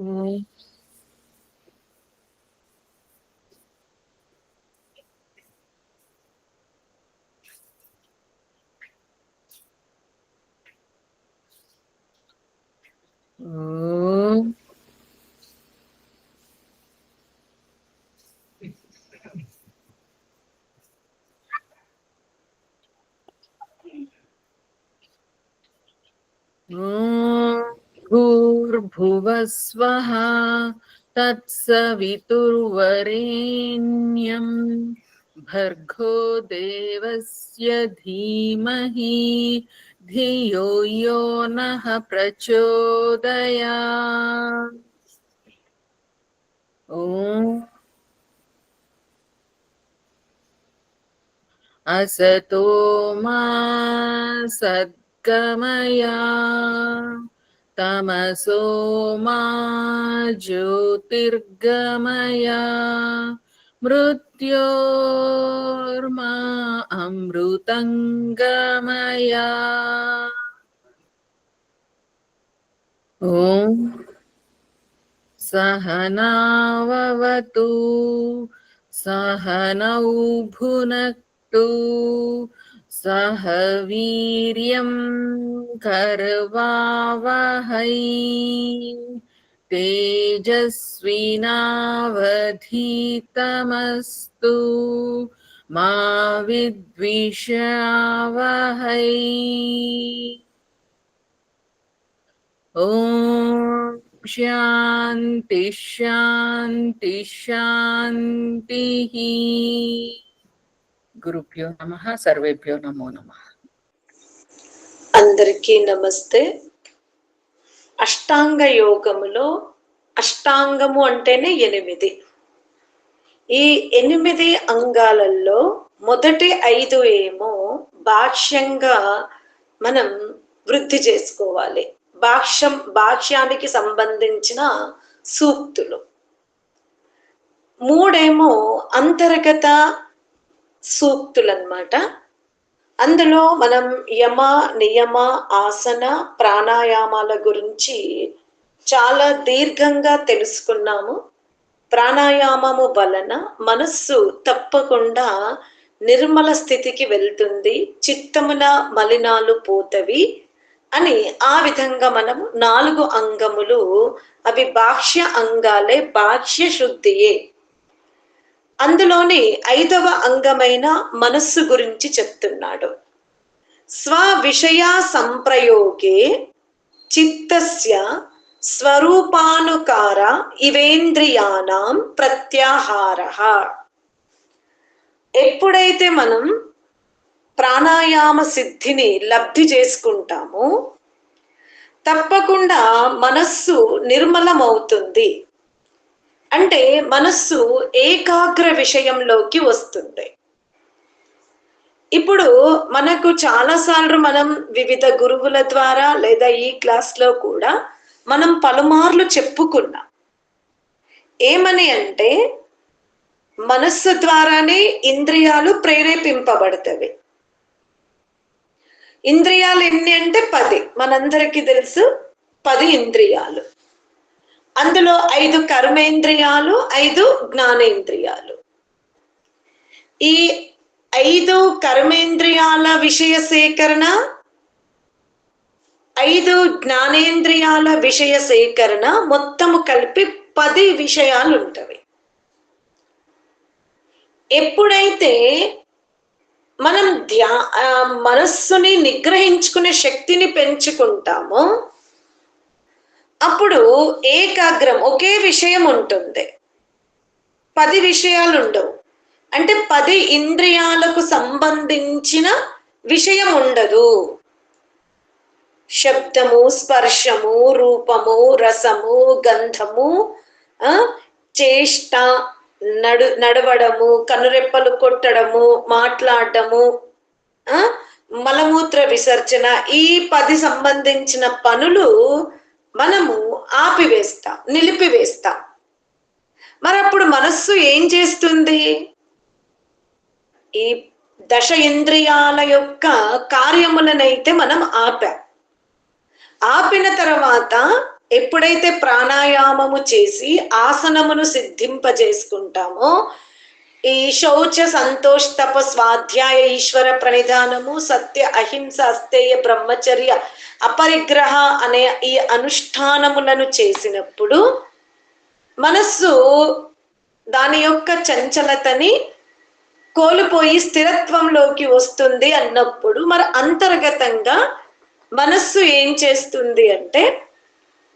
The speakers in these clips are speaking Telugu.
ఓం भूर्भुवस्वः तत्सवितुर्वरेण्यं। भर्गो देवस्य धीमहि धियो यो नः प्रचोदयात्। ॐ। असतो मा सद्गमया। तमसो मा ज्योतिर्गमया मृत्योर्मा अमृतङ्गमया ॐ सहनाववतु सहनौ भुनक्तु सह वीर्यं कर्वावहै। तेजस्विनावधीतमस्तु मा विद्विषावहै। ॐ शान्ति शान्ति शान्तिः। గురుభ్యో నమ సర్వేభ్యో నమో నమ. అందరికీ నమస్తే. అష్టాంగ యోగములో అష్టాంగము అంటేనే ఎనిమిది. ఈ ఎనిమిది అంగాలలో మొదటి ఐదు ఏమో భాష్యంగా మనం వృద్ధి చేసుకోవాలి. భాష్యం భాష్యానికి సంబంధించిన సూక్తులు. మూడేమో అంతర్గత సూక్తులు అందులో మనం యమ నియమ ఆసన ప్రాణాయామాల గురించి చాలా దీర్ఘంగా తెలుసుకున్నాము. ప్రాణాయామము వలన మనస్సు తప్పకుండా నిర్మల స్థితికి వెళ్తుంది చిత్తముల మలినాలు పోతవి అని ఆ విధంగా మనము నాలుగు అంగములు అవి బాహ్య అంగాలే బాహ్య శుద్ధియే అందులోని ఐదవ అంగమైన మనస్సు గురించి చెప్తున్నాడు. స్వ విషయ సంప్రయోగే చిత్తస్య స్వరూపానుకార ఇవేంద్రియానాం ప్రత్యాహార. ఎప్పుడైతే మనం ప్రాణాయామ సిద్ధిని లబ్ధి చేసుకుంటామో తప్పకుండా మనస్సు నిర్మలమవుతుంది. అంటే మనస్సు ఏకాగ్ర విషయంలోకి వస్తుంది. ఇప్పుడు మనకు చాలాసార్లు మనం వివిధ గురువుల ద్వారా లేదా ఈ క్లాస్లో కూడా మనం పలుమార్లు చెప్పుకున్నాం. ఏమని అంటే మనస్సు ద్వారానే ఇంద్రియాలు ప్రేరేపింపబడతవి. ఇంద్రియాలు ఎన్ని అంటే పది. మనందరికీ తెలుసు పది ఇంద్రియాలు. అందులో ఐదు కర్మేంద్రియాలు ఐదు జ్ఞానేంద్రియాలు. ఈ ఐదు కర్మేంద్రియాల విషయ సేకరణ ఐదు జ్ఞానేంద్రియాల విషయ సేకరణ మొత్తము కలిపి పది విషయాలు ఉంటవి ఎప్పుడైతే మనం ధ్యా మనస్సుని నిగ్రహించుకునే శక్తిని పెంచుకుంటామో అప్పుడు ఏకాగ్రం ఒకే విషయం ఉంటుంది. పది విషయాలు ఉండవు అంటే పది ఇంద్రియాలకు సంబంధించిన విషయం ఉండదు. శబ్దము స్పర్శము రూపము రసము గంధము చేష్ట నడు నడవడము కనురెప్పలు కొట్టడము మాట్లాడటము మలమూత్ర విసర్జన ఈ పది సంబంధించిన పనులు మనము ఆపివేస్తాం నిలిపివేస్తాం. మరి అప్పుడు మనస్సు ఏం చేస్తుంది? ఈ దశ ఇంద్రియాల యొక్క కార్యములనైతే మనం ఆపాం. ఆపిన తర్వాత ఎప్పుడైతే ప్రాణాయామము చేసి ఆసనమును సిద్ధింపజేసుకుంటామో ఈ శౌచ సంతోష్ తప స్వాధ్యాయ ఈశ్వర ప్రణిధానము సత్య అహింస అస్తేయ బ్రహ్మచర్య అపరిగ్రహ అనే ఈ అనుష్ఠానములను చేసినప్పుడు మనస్సు దాని యొక్క చంచలతని కోల్పోయి స్థిరత్వంలోకి వస్తుంది అన్నప్పుడు మరి అంతర్గతంగా మనస్సు ఏం చేస్తుంది అంటే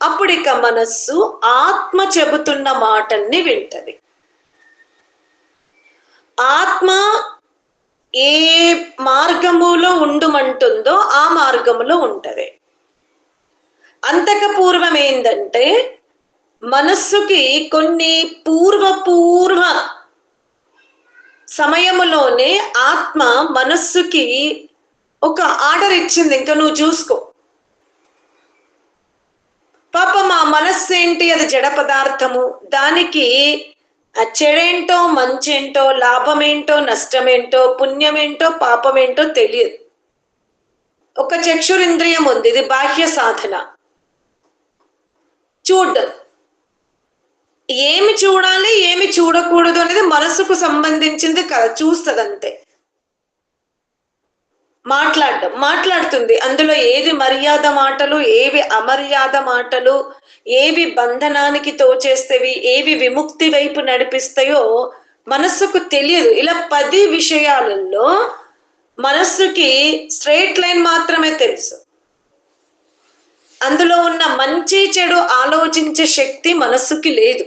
అప్పుడిక మనస్సు ఆత్మ చెబుతున్న మాటల్ని వింటది. ఆత్మ ఏ మార్గములో ఉండుమంటుందో ఆ మార్గములో ఉంటది. అంతక పూర్వం ఏంటంటే మనస్సుకి కొన్ని పూర్వ పూర్వ సమయములోనే ఆత్మ మనస్సుకి ఒక ఆర్డర్ ఇచ్చింది. ఇంకా నువ్వు చూసుకో. పాప మా మనస్సు ఏంటి అది జడ పదార్థము. దానికి చెడేంటో మంచేంటో లాభమేంటో నష్టమేంటో పుణ్యమేంటో పాపమేంటో తెలియదు. ఒక చక్షురింద్రియం ఉంది ఇది బాహ్య సాధన. చూడ్డం. ఏమి చూడాలి ఏమి చూడకూడదు అనేది మనసుకు సంబంధించింది కదా చూస్తుంది అంతే మాట్లాడడం మాట్లాడుతుంది. అందులో ఏది మర్యాద మాటలు ఏవి అమర్యాద మాటలు ఏవి బంధనానికి తోచేస్తేవి ఏవి విముక్తి వైపు నడిపిస్తాయో మనస్సుకు తెలియదు. ఇలా పది విషయాలలో మనస్సుకి స్ట్రైట్ లైన్ మాత్రమే తెలుసు. అందులో ఉన్న మంచి చెడు ఆలోచించే శక్తి మనస్సుకి లేదు.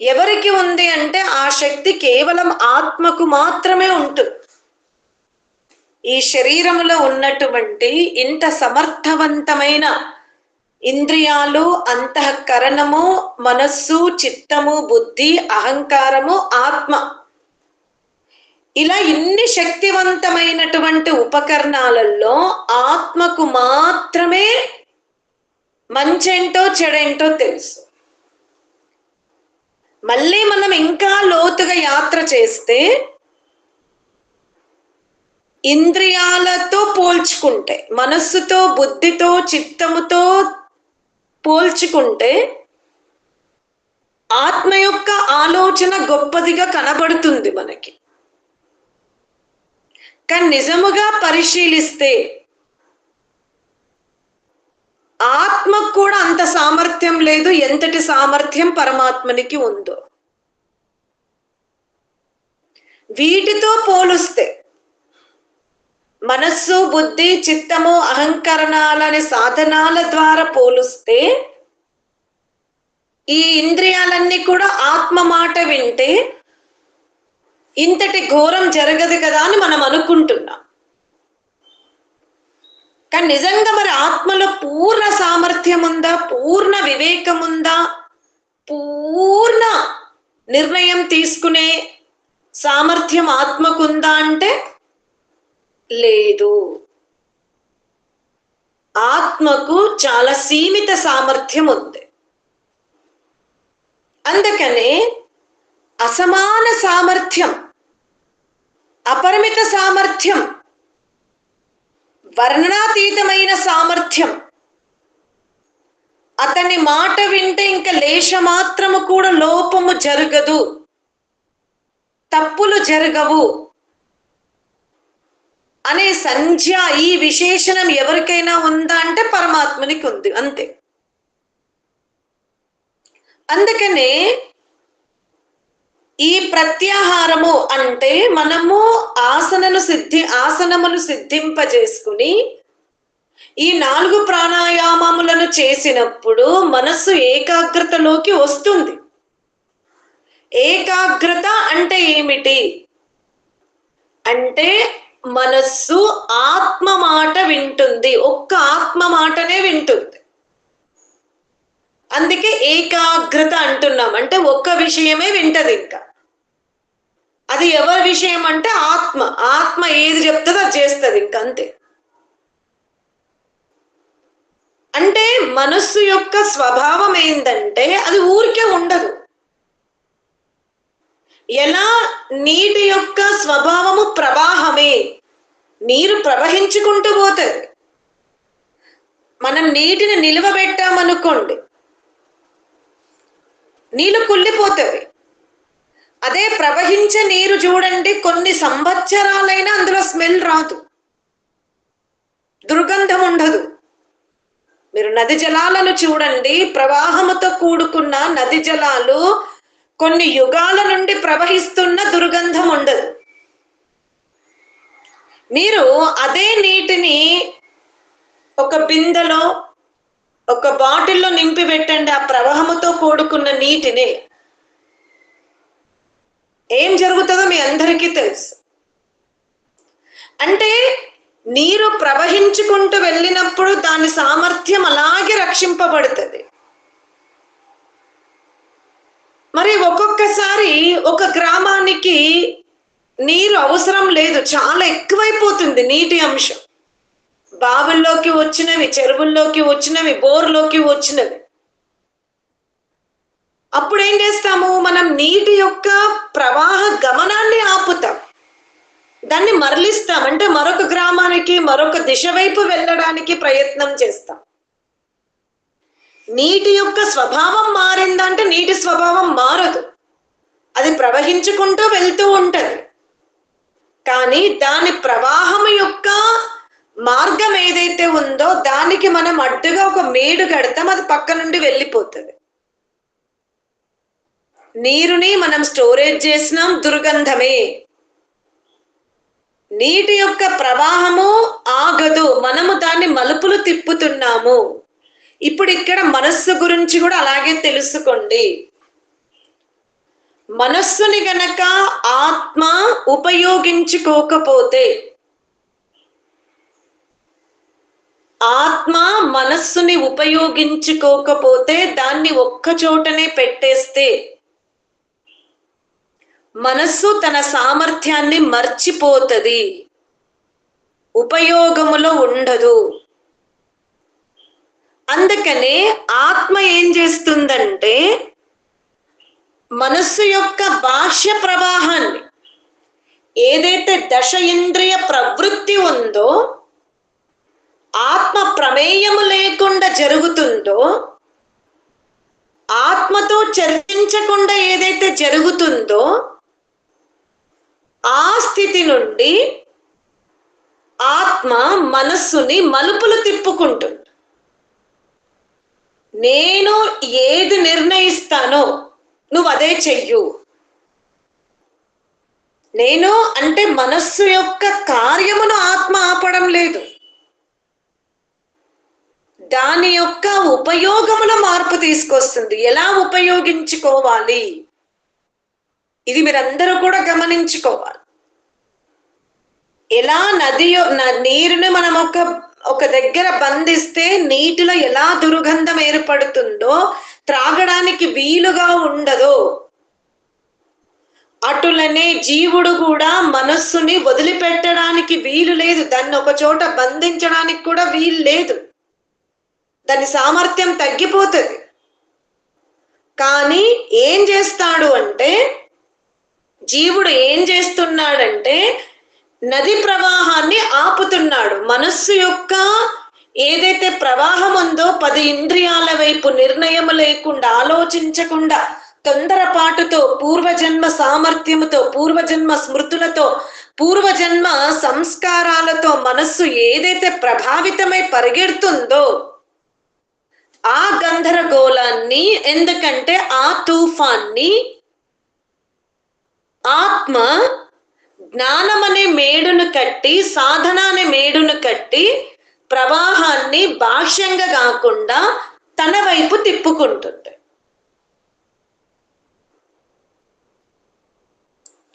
ఎవరికి ఉంది అంటే ఆ శక్తి కేవలం ఆత్మకు మాత్రమే ఉంటుంది. ఈ శరీరములో ఉన్నటువంటి ఇంత సమర్థవంతమైన ఇంద్రియాలు అంతఃకరణము మనస్సు చిత్తము బుద్ధి అహంకారము ఆత్మ. ఇలా ఇన్ని శక్తివంతమైనటువంటి ఉపకరణాలలో ఆత్మకు మాత్రమే మంచేంటో చెడేంటో తెలుసు. మళ్ళీ మనం ఇంకా లోతుగా యాత్ర చేస్తే ఇంద్రియాలతో పోల్చుకుంటే మనస్సుతో బుద్ధితో చిత్తముతో పోల్చుకుంటే ఆత్మ యొక్క ఆలోచన గొప్పదిగా కనబడుతుంది మనకి. కానీ నిజముగా పరిశీలిస్తే ఆత్మకు కూడా అంత సామర్థ్యం లేదు ఎంతటి సామర్థ్యం పరమాత్మనికి ఉందో. వీటితో పోలుస్తే మనస్సు బుద్ధి చిత్తము అహంకరణాలనే సాధనాల ద్వారా పోలుస్తే ఈ ఇంద్రియాలన్నీ కూడా ఆత్మ మాట వింటే ఇంతటి ఘోరం జరగదు కదా అని మనం అనుకుంటున్నాం. కానీ నిజంగా మరి ఆత్మలో పూర్ణ సామర్థ్యం ఉందా? పూర్ణ వివేకం ఉందా? పూర్ణ నిర్ణయం తీసుకునే సామర్థ్యం ఆత్మకుందా అంటే లేదు. ఆత్మకు చాలా సీమిత సామర్థ్యం ఉంది. అందుకనే అసమాన సామర్థ్యం అపరిమిత సామర్థ్యం వర్ణనాతీతమైన సామర్థ్యం. అతని మాట వింటే ఇంకా లేశ మాత్రము కూడా లోపము జరగదు. తప్పులు జరగవు. అనే సంధ్య ఈ విశేషణం ఎవరికైనా ఉందా అంటే పరమాత్మనికి ఉంది అంతే. అందుకనే ఈ ప్రత్యాహారము అంటే మనము ఆసనను సిద్ధి ఆసనమును సిద్ధింపజేసుకుని ఈ నాలుగు ప్రాణాయామములను చేసినప్పుడు మనస్సు ఏకాగ్రతలోకి వస్తుంది. ఏకాగ్రత అంటే ఏమిటి? అంటే మనస్సు ఆత్మ మాట వింటుంది. ఒక్క ఆత్మ మాటనే వింటుంది. అందుకే ఏకాగ్రత అంటున్నాం. అంటే ఒక్క విషయమే వింటది ఇంకా. అది ఎవరి విషయం అంటే ఆత్మ. ఆత్మ ఏది చెప్తుందో అది చేస్తుంది ఇంకా అంతే. అంటే మనస్సు యొక్క స్వభావం ఏంటంటే అది ఊరికే ఉండదు. ఎలా? నీటి యొక్క స్వభావము ప్రవాహమే. నీరు ప్రవహించుకుంటూ పోతుంది. మనం నీటిని నిలువబెట్టామనుకోండి నీళ్ళు కుళ్ళిపోతుంది. అదే ప్రవహించే నీరు చూడండి కొన్ని సంవత్సరాలైనా అందులో స్మెల్ రాదు. దుర్గంధం ఉండదు. మీరు నది జలాలను చూడండి ప్రవాహముతో కూడుకున్న నది జలాలు కొన్ని యుగాల నుండి ప్రవహిస్తున్న దుర్గంధం ఉండదు మీరు అదే నీటిని ఒక బిందెలో ఒక బాటిల్లో నింపి పెట్టండి ఆ ప్రవాహముతో కూడుకున్న నీటిని. ఏం జరుగుతుందో మీ అందరికీ తెలుసు. అంటే నీరు ప్రవహించుకుంటూ వెళ్ళినప్పుడు దాని సామర్థ్యం అలాగే రక్షింపబడుతుంది. మరి ఒక్కొక్కసారి ఒక గ్రామానికి నీరు అవసరం లేదు. చాలా ఎక్కువైపోతుంది నీటి అంశం. బావుల్లోకి వచ్చినవి చెరువుల్లోకి వచ్చినవి బోర్లోకి వచ్చినవి. అప్పుడు ఏం చేస్తాము? మనం నీటి యొక్క ప్రవాహ గమనాన్ని ఆపుతాం. దాన్ని మరలిస్తాం. అంటే మరొక గ్రామానికి మరొక దిశ వైపు వెళ్ళడానికి ప్రయత్నం చేస్తాం. నీటి యొక్క స్వభావం మారిందంటే నీటి స్వభావం మారదు. అది ప్రవహించుకుంటూ వెళ్తూ ఉంటది. కానీ దాని ప్రవాహం యొక్క మార్గం ఏదైతే ఉందో దానికి మనం అడ్డుగా ఒక మేడు కడతాం అది పక్క నుండి వెళ్ళిపోతుంది. నీరుని మనం స్టోరేజ్ చేసినాం దుర్గంధమే. నీటి యొక్క ప్రవాహము ఆగదు. మనము దాన్ని మలుపులు తిప్పుతున్నాము. ఇప్పుడు ఇక్కడ మనస్సు గురించి కూడా అలాగే తెలుసుకోండి. మనస్సుని గనక ఆత్మ ఉపయోగించుకోకపోతే ఆత్మ మనస్సుని ఉపయోగించుకోకపోతే దాన్ని ఒక్క చోటనే పెట్టేస్తే మనస్సు తన సామర్థ్యాన్ని మర్చిపోతుంది ఉపయోగములో ఉండదు. అందుకనే ఆత్మ ఏం చేస్తుందంటే మనస్సు యొక్క బాహ్య ప్రవాహాన్ని ఏదైతే దశ ఇంద్రియ ప్రవృత్తి ఉందో ఆత్మ ప్రమేయము లేకుండా జరుగుతుందో ఆత్మతో చర్చించకుండా ఏదైతే జరుగుతుందో ఆ స్థితి నుండి ఆత్మ మనస్సుని మలుపులు తిప్పుకుంటుంది. నేను ఏది నిర్ణయిస్తానో నువ్వు అదే చెయ్యు. నేను అంటే మనస్సు యొక్క కార్యమును ఆత్మ ఆపడం లేదు. దాని యొక్క ఉపయోగమున మార్పు తీసుకొస్తుంది. ఎలా ఉపయోగించుకోవాలి? ఇది మీరందరూ కూడా గమనించుకోవాలి. ఎలా నది నీరుని మనం ఒక ఒక దగ్గర బంధిస్తే నీటిలో ఎలా దుర్గంధం ఏర్పడుతుందో త్రాగడానికి వీలుగా ఉండదో. అటులనే జీవుడు కూడా మనస్సుని వదిలిపెట్టడానికి వీలు లేదు. దాన్ని ఒక చోట బంధించడానికి కూడా వీలు లేదు. దాని సామర్థ్యం తగ్గిపోతుంది. కానీ ఏం చేస్తాడు అంటే జీవుడు ఏం చేస్తున్నాడంటే నది ప్రవాహాన్ని ఆపుతున్నాడు. మనస్సు యొక్క ఏదైతే ప్రవాహం ఉందో పది ఇంద్రియాల వైపు నిర్ణయం లేకుండా ఆలోచించకుండా తొందరపాటుతో పూర్వజన్మ సామర్థ్యముతో పూర్వజన్మ స్మృతులతో పూర్వజన్మ సంస్కారాలతో మనస్సు ఏదైతే ప్రభావితమై పరిగెడుతుందో ఆ గంధరగోళాన్ని ఎందుకంటే ఆ తుఫాన్ని ఆత్మ జ్ఞానం అనే మేడును కట్టి సాధన అనే మేడును కట్టి ప్రవాహాన్ని బాహ్యంగా కాకుండా తన వైపు తిప్పుకుంటుంది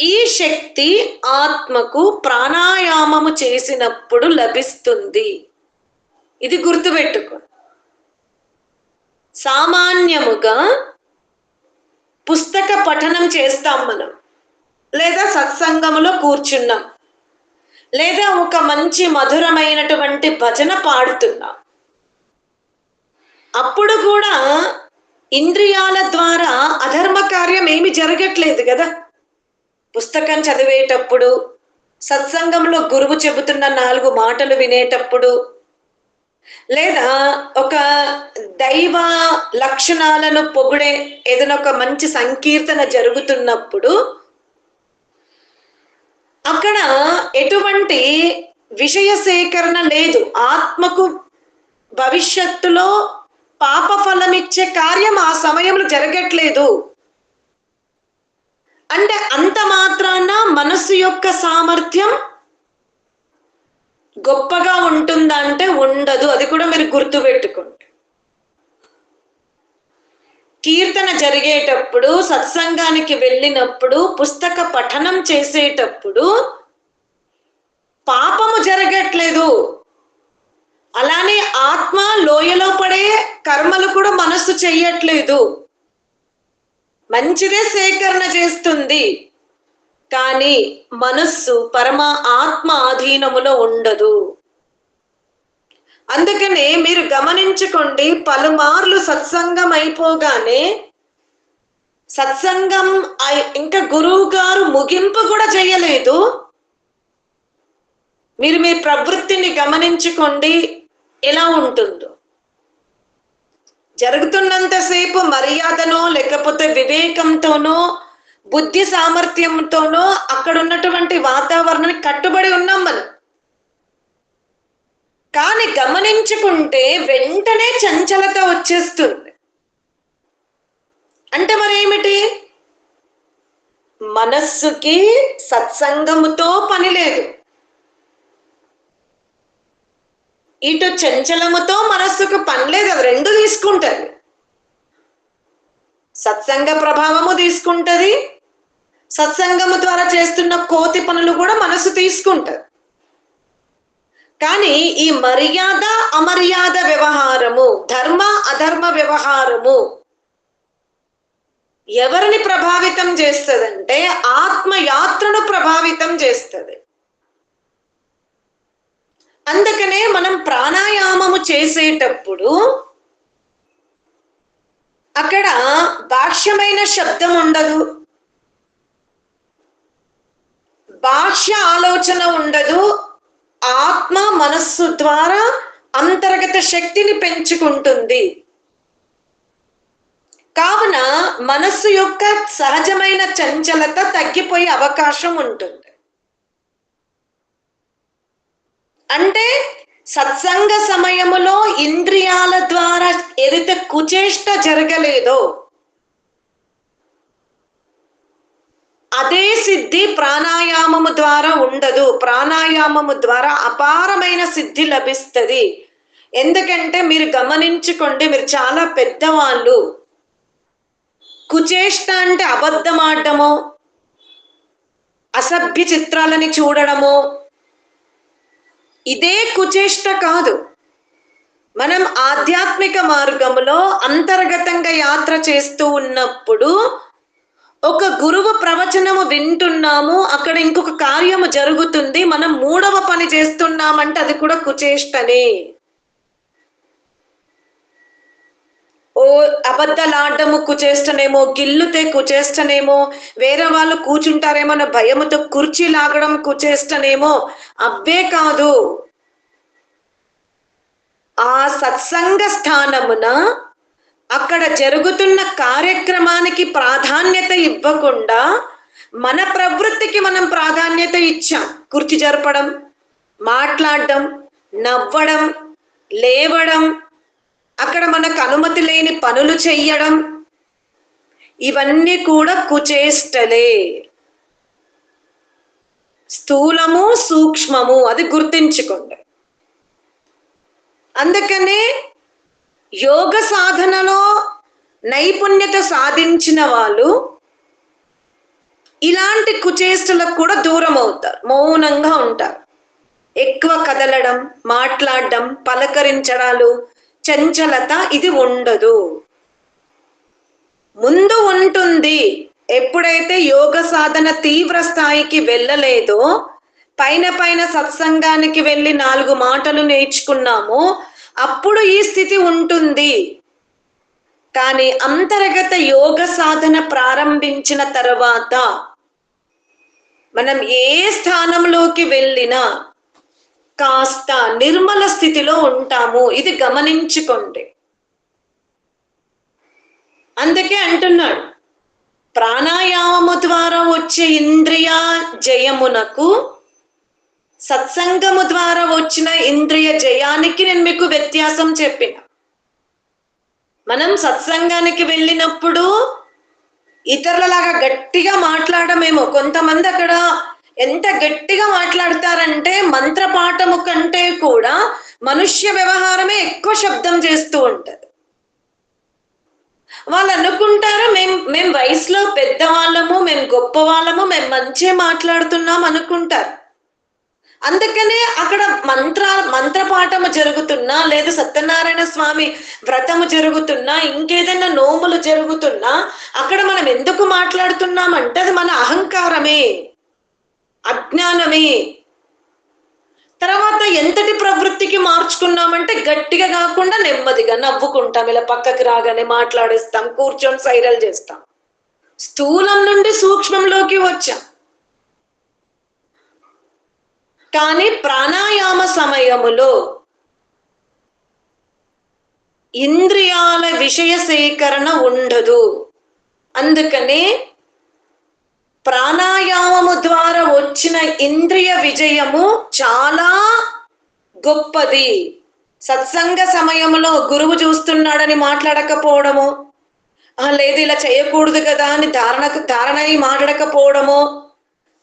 ఈ శక్తి ఆత్మకు ప్రాణాయామము చేసినప్పుడు లభిస్తుంది. ఇది గుర్తుపెట్టుకో. సామాన్యముగా పుస్తక పఠనం చేస్తాం మనం. లేదా సత్సంగములో కూర్చున్నాం. లేదా ఒక మంచి మధురమైనటువంటి భజన పాడుతున్నాం. అప్పుడు కూడా ఇంద్రియాల ద్వారా అధర్మ కార్యం ఏమి జరగట్లేదు కదా. పుస్తకం చదివేటప్పుడు సత్సంగంలో గురువు చెబుతున్న నాలుగు మాటలు వినేటప్పుడు లేదా ఒక దైవ లక్షణాలను పొగిడే ఏదైనా ఒక మంచి సంకీర్తన జరుగుతున్నప్పుడు అక్కడ ఎటువంటి విషయ సేకరణ లేదు. ఆత్మకు భవిష్యత్తులో పాప ఫలం ఇచ్చే కార్యం ఆ సమయంలో జరగట్లేదు. అంటే అంత మాత్రాన మనస్సు యొక్క సామర్థ్యం గొప్పగా ఉంటుందా అంటే ఉండదు. అది కూడా మీరు గుర్తుపెట్టుకోండి. కీర్తన జరిగేటప్పుడు సత్సంగానికి వెళ్ళినప్పుడు పుస్తక పఠనం చేసేటప్పుడు పాపము జరగట్లేదు. అలానే ఆత్మ లోయలో పడే కర్మలు కూడా మనస్సు చెయ్యట్లేదు. మంచిదే సేకరణ చేస్తుంది. కానీ మనస్సు పరమ ఆత్మ అధీనములో ఉండదు. అందుకనే మీరు గమనించుకోండి పలుమార్లు సత్సంగం అయిపోగానే సత్సంగం ఇంకా గురువు గారు ముగింపు కూడా చేయలేదు. మీరు మీ ప్రవృత్తిని గమనించుకోండి ఎలా ఉంటుందో. జరుగుతున్నంతసేపు మర్యాదనో లేకపోతే వివేకంతోనో బుద్ధి సామర్థ్యంతోనో అక్కడ ఉన్నటువంటి వాతావరణానికి కట్టుబడి ఉన్నాం మనం. కానీ గమనించుకుంటే వెంటనే చంచలత వచ్చేస్తుంది. అంటే మరి ఏమిటి మనస్సుకి సత్సంగముతో పని లేదు. ఇటు చంచలముతో మనస్సుకు పని లేదు అది రెండు తీసుకుంటది. సత్సంగ ప్రభావము తీసుకుంటది. సత్సంగము ద్వారా చేస్తున్న కోతి పనులు కూడా మనసు తీసుకుంటది. కానీ ఈ మర్యాద అమర్యాద వ్యవహారము ధర్మ అధర్మ వ్యవహారము ఎవరిని ప్రభావితం చేస్తుందంటే ఆత్మయాత్రను ప్రభావితం చేస్తుంది. అందుకనే మనం ప్రాణాయామము చేసేటప్పుడు అక్కడ భాష్యమైన శబ్దం ఉండదు. భాష్య ఆలోచన ఉండదు. ఆత్మ మనస్సు ద్వారా అంతర్గత శక్తిని పెంచుకుంటుంది. కావున మనస్సు యొక్క సహజమైన చంచలత తగ్గిపోయే అవకాశం ఉంటుంది. అంటే సత్సంగ సమయములో ఇంద్రియాల ద్వారా ఏదైతే కుచేష్ట జరగలేదో అదే సిద్ధి ప్రాణాయామము ద్వారా ఉండదు. ప్రాణాయామము ద్వారా అపారమైన సిద్ధి లభిస్తుంది. ఎందుకంటే మీరు గమనించుకోండి మీరు చాలా పెద్దవాళ్ళు. కుచేష్ట అంటే అబద్ధం ఆడడము అసభ్య చిత్రాలని చూడడము. ఇదే కుచేష్ట కాదు. మనం ఆధ్యాత్మిక మార్గంలో అంతర్గతంగా యాత్ర చేస్తూ ఉన్నప్పుడు ఒక గురువు ప్రవచనము వింటున్నాము అక్కడ ఇంకొక కార్యము జరుగుతుంది మనం మూడవ పని చేస్తున్నామంటే అది కూడా కుచేష్టనే. ఓ అబద్ధలాడము కుచేష్టనేమో గిల్లుతే కుచేష్టనేమో వేరే వాళ్ళు కూర్చుంటారేమో అన్న భయముతో కుర్చీ లాగడం కుచేష్టనేమో అవ్వే కాదు. ఆ సత్సంగ స్థానమున అక్కడ జరుగుతున్న కార్యక్రమానికి ప్రాధాన్యత ఇవ్వకుండా మన ప్రవృత్తికి మనం ప్రాధాన్యత ఇచ్చాం. కుర్చీ జరపడం మాట్లాడడం నవ్వడం లేవడం అక్కడ మనకు అనుమతి లేని పనులు చెయ్యడం ఇవన్నీ కూడా కుచేష్టలే. స్థూలము సూక్ష్మము అది గుర్తించుకోండి. అందుకనే యోగ సాధనలో నైపుణ్యత సాధించిన వాళ్ళు ఇలాంటి కుచేష్టలకు కూడా దూరం అవుతారు మౌనంగా ఉంటారు. ఎక్కువ కదలడం మాట్లాడడం పలకరించడాలు చంచలత ఇది ఉండదు. ముందు ఉంటుంది ఎప్పుడైతే యోగ సాధన తీవ్ర స్థాయికి వెళ్ళలేదో పైన పైన సత్సంగానికి వెళ్ళి నాలుగు మాటలు నేర్చుకున్నామో అప్పుడు ఈ స్థితి ఉంటుంది. కానీ అంతర్గత యోగ సాధన ప్రారంభించిన తర్వాత మనం ఏ స్థానంలోకి వెళ్ళినా కాస్త నిర్మల స్థితిలో ఉంటాము. ఇది గమనించుకోండి. అందుకే అంటున్నాడు ప్రాణాయామము ద్వారా వచ్చే ఇంద్రియ జయమునకు సత్సంగము ద్వారా వచ్చిన ఇంద్రియ జయానికి నేను మీకు వ్యత్యాసం చెప్పిన. మనం సత్సంగానికి వెళ్ళినప్పుడు ఇతరులలాగా గట్టిగా మాట్లాడమేమో. కొంతమంది అక్కడ ఎంత గట్టిగా మాట్లాడతారంటే మంత్రపాఠము కంటే కూడా మనుష్య వ్యవహారమే ఎక్కువ శబ్దం చేస్తూ ఉంటది. వాళ్ళు అనుకుంటారు మేం మేం వయసులో పెద్దవాళ్ళము మేము గొప్ప వాళ్ళము మేము మంచిగా మాట్లాడుతున్నాం అనుకుంటారు. అందుకనే అక్కడ మంత్ర మంత్రపాఠము జరుగుతున్నా లేదా సత్యనారాయణ స్వామి వ్రతము జరుగుతున్నా ఇంకేదైనా నోములు జరుగుతున్నా అక్కడ మనం ఎందుకు మాట్లాడుతున్నామంటే అది మన అహంకారమే అజ్ఞానమే. తర్వాత ఎంతటి ప్రవృత్తికి మార్చుకున్నామంటే గట్టిగా కాకుండా నెమ్మదిగా నవ్వుకుంటాం ఇలా పక్కకి రాగానే మాట్లాడేస్తాం కూర్చొని సైరల్ చేస్తాం. స్థూలం నుండి సూక్ష్మంలోకి వచ్చాం. కానీ ప్రాణాయామ సమయములో ఇంద్రియాల విషయ సేకరణ ఉండదు. అందుకనే ప్రాణాయామము ద్వారా వచ్చిన ఇంద్రియ విజయము చాలా గొప్పది. సత్సంగ సమయంలో గురువు చూస్తున్నాడని మాట్లాడకపోవడము. లేదు ఇలా చేయకూడదు కదా అని ధారణ ధారణ మాట్లాడకపోవడము.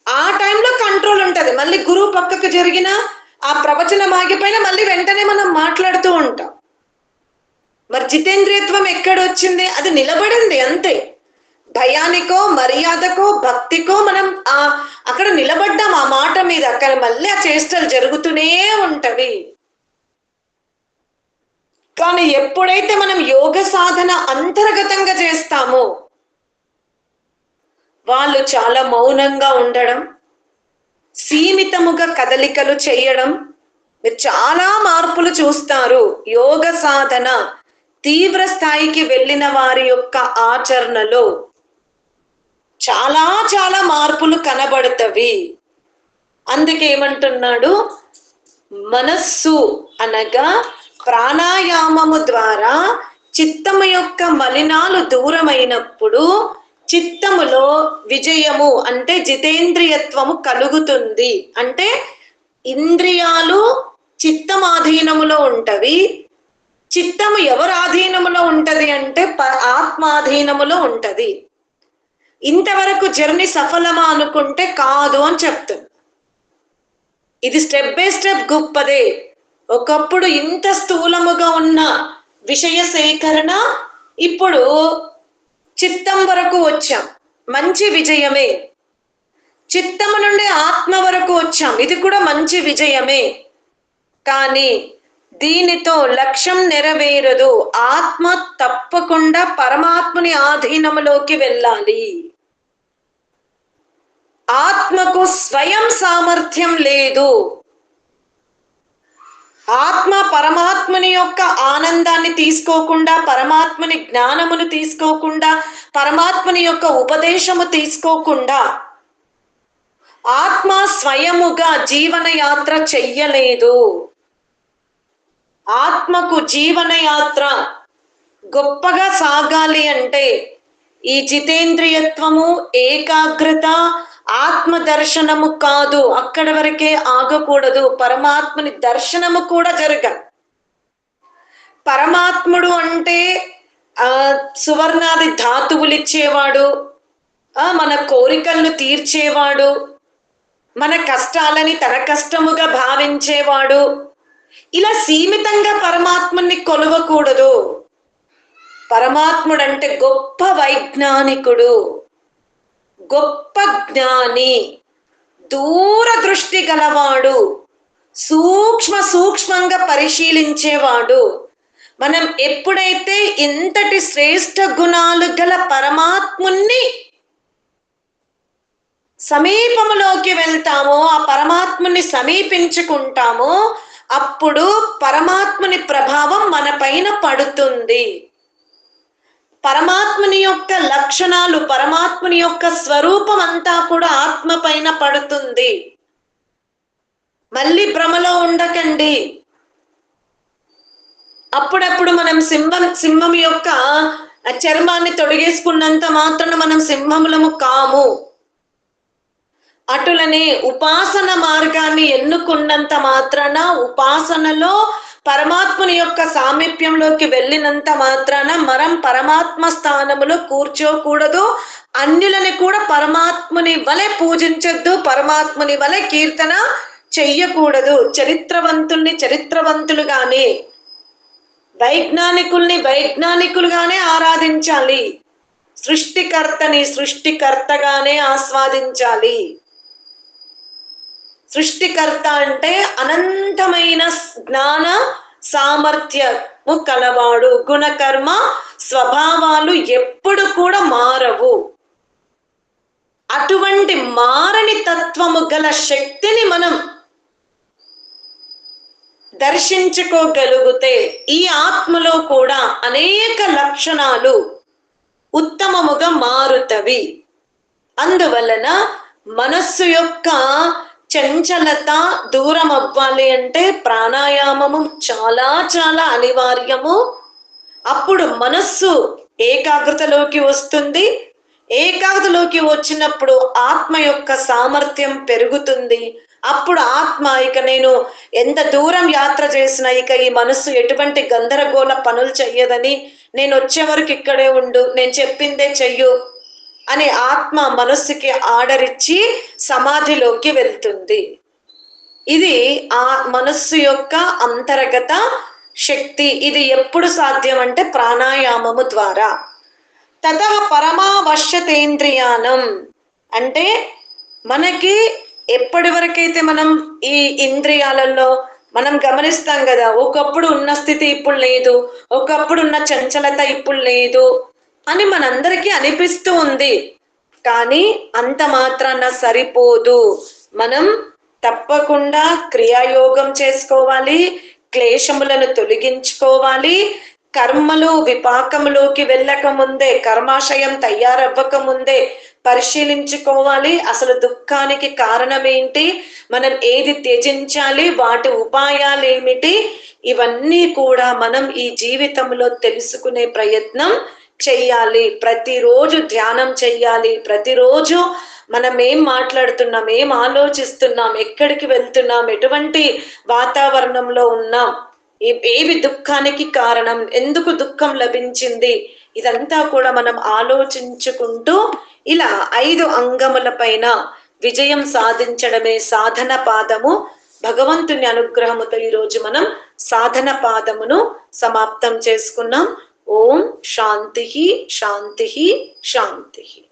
ఆ టైంలో కంట్రోల్ ఉంటది. మళ్ళీ గురువు పక్కకు జరిగిన ఆ ప్రవచనం ఆగిపోయినా మళ్ళీ వెంటనే మనం మాట్లాడుతూ ఉంటాం. మరి జితేంద్రియత్వం ఎక్కడొచ్చింది? అది నిలబడింది అంతే. భయానికో మర్యాదకో భక్తికో మనం ఆ అక్కడ నిలబడ్డాం ఆ మాట మీద. అక్కడ మళ్ళీ ఆ చేష్టలు జరుగుతూనే ఉంటవి. కానీ ఎప్పుడైతే మనం యోగ సాధన అంతర్గతంగా చేస్తామో వాళ్ళు చాలా మౌనంగా ఉండడం సీమితముగా కదలికలు చేయడం మీరు చాలా మార్పులు చూస్తారు. యోగ సాధన తీవ్ర స్థాయికి వెళ్ళిన వారి యొక్క ఆచరణలో చాలా చాలా మార్పులు కనబడతవి. అందుకే ఏమంటున్నాడు? మనస్సు అనగా ప్రాణాయామము ద్వారా చిత్తము యొక్క మలినాలు దూరమైనప్పుడు చిత్తములో విజయము అంటే జితేంద్రియత్వము కలుగుతుంది. అంటే ఇంద్రియాలు చిత్తం ఆధీనములో ఉంటవి. చిత్తము ఎవరు ఆధీనములో ఉంటది అంటే ప- ఆత్మాధీనములో ఉంటది. ఇంతవరకు జర్నీ సఫలమా అనుకుంటే కాదు అని చెప్తుంది ఇది స్టెప్ బై స్టెప్ గొప్పదే. ఒకప్పుడు ఇంత స్థూలముగా ఉన్న విషయ సేకరణ ఇప్పుడు చిత్తం వరకు వచ్చాం. మంచి విజయమే. చిత్తము నుండి ఆత్మ వరకు వచ్చాం. ఇది కూడా మంచి విజయమే. కానీ దీనితో లక్ష్యం నెరవేరదు. ఆత్మ తప్పకుండా పరమాత్మని ఆధీనములోకి వెళ్ళాలి. ఆత్మకు స్వయం సామర్థ్యం లేదు. ఆత్మ పరమాత్మని యొక్క ఆనందాన్ని తీసుకోకుండా పరమాత్మని జ్ఞానమును తీసుకోకుండా పరమాత్మని యొక్క ఉపదేశము తీసుకోకుండా ఆత్మ స్వయముగా జీవన యాత్ర చెయ్యలేదు. ఆత్మకు జీవన యాత్ర గొప్పగా సాగాలి అంటే ఈ జితేంద్రియత్వము ఏకాగ్రత ఆత్మ దర్శనము కాదు. అక్కడ వరకే ఆగకూడదు. పరమాత్మని దర్శనము కూడా జరగాలి పరమాత్ముడు అంటే ఆ సువర్ణాది ధాతువులు ఇచ్చేవాడు ఆ మన కోరికలను తీర్చేవాడు మన కష్టాలని తన కష్టముగా భావించేవాడు. ఇలా సీమితంగా పరమాత్ముని కొలవకూడదు. పరమాత్ముడు అంటే గొప్ప వైజ్ఞానికుడు. గొప్ప జ్ఞాని దూరదృష్టి గలవాడు సూక్ష్మ సూక్ష్మంగా పరిశీలించేవాడు. మనం ఎప్పుడైతే ఇంతటి శ్రేష్ఠ గుణాలు గల పరమాత్ముని సమీపంలోకి వెళ్తామో ఆ పరమాత్ముని సమీపించుకుంటామో అప్పుడు పరమాత్ముని ప్రభావం మన పైన పడుతుంది. పరమాత్ముని యొక్క లక్షణాలు పరమాత్ముని యొక్క స్వరూపం అంతా కూడా ఆత్మ పైన పడుతుంది. మళ్ళీ భ్రమలో ఉండకండి. అప్పుడప్పుడు మనం సింహం సింహం యొక్క చర్మాన్ని తొడిగేసుకున్నంత మాత్రం మనం సింహములము కాము. అటులనే ఉపాసన మార్గాన్ని ఎన్నుకున్నంత మాత్రాన ఉపాసనలో పరమాత్ముని యొక్క సామీప్యంలోకి వెళ్ళినంత మాత్రాన మనం పరమాత్మ స్థానములో కూర్చోకూడదు. అన్యులని కూడా పరమాత్ముని వలె పూజించొద్దు. పరమాత్ముని వలె కీర్తన చెయ్యకూడదు. చరిత్రవంతుల్ని చరిత్రవంతులుగానే వైజ్ఞానికుల్ని వైజ్ఞానికులుగానే ఆరాధించాలి. సృష్టికర్తని సృష్టికర్తగానే ఆస్వాదించాలి. సృష్టికర్త అంటే అనంతమైన జ్ఞాన సామర్థ్యము కలవాడు. గుణకర్మ స్వభావాలు ఎప్పుడు కూడా మారవు. అటువంటి మారని తత్వము గల శక్తిని మనం దర్శించుకోగలిగితే ఈ ఆత్మలో కూడా అనేక లక్షణాలు ఉత్తమముగా మారుతవి. అందువలన మనస్సు యొక్క చంచలత దూరం అవ్వాలి అంటే ప్రాణాయామము చాలా చాలా అనివార్యము. అప్పుడు మనస్సు ఏకాగ్రతలోకి వస్తుంది. ఏకాగ్రతలోకి వచ్చినప్పుడు ఆత్మ యొక్క సామర్థ్యం పెరుగుతుంది. అప్పుడు ఆత్మ ఇక నేను ఎంత దూరం యాత్ర చేసినా ఇక ఈ మనస్సు ఎటువంటి గందరగోళ పనులు చెయ్యదని నేను వచ్చే వరకు ఇక్కడే ఉండు. నేను చెప్పిందే చెయ్యు. అని ఆత్మ మనస్సుకి ఆర్డరిచ్చి సమాధిలోకి వెళ్తుంది. ఇది ఆ మనస్సు యొక్క అంతర్గత శక్తి. ఇది ఎప్పుడు సాధ్యం అంటే ప్రాణాయామము ద్వారా. తత పరమావశ్యతేంద్రియానం అంటే మనకి ఎప్పటి వరకైతే మనం ఈ ఇంద్రియాలలో మనం గమనిస్తాం కదా ఒకప్పుడు ఉన్న స్థితి ఇప్పుడు లేదు ఒకప్పుడు ఉన్న చంచలత ఇప్పుడు లేదు అని మనందరికీ అనిపిస్తూ ఉంది. కానీ అంత మాత్రాన సరిపోదు. మనం తప్పకుండా క్రియాయోగం చేసుకోవాలి క్లేశములను తొలగించుకోవాలి. కర్మలు విపాకములోకి వెళ్ళక ముందే కర్మాశయం తయారవ్వక ముందే పరిశీలించుకోవాలి. అసలు దుఃఖానికి కారణం ఏంటి మనం ఏది త్యజించాలి? వాటి ఉపాయాలు ఏమిటి ఇవన్నీ కూడా మనం ఈ జీవితంలో తెలుసుకునే ప్రయత్నం చెయ్యాలి ప్రతిరోజు ధ్యానం చెయ్యాలి ప్రతిరోజు మనం ఏం మాట్లాడుతున్నాం ఏం ఆలోచిస్తున్నాం ఎక్కడికి వెళ్తున్నాం ఎటువంటి వాతావరణంలో ఉన్నాం ఏవి దుఃఖానికి కారణం ఎందుకు దుఃఖం లభించింది ఇదంతా కూడా మనం ఆలోచించుకుంటూ ఇలా ఐదు అంగముల పైన విజయం సాధించడమే సాధన పాదము. భగవంతుని అనుగ్రహముతో ఈరోజు మనం సాధన పాదమును సమాప్తం చేసుకున్నాం. ओम शांति ही शांति ही शांति ही।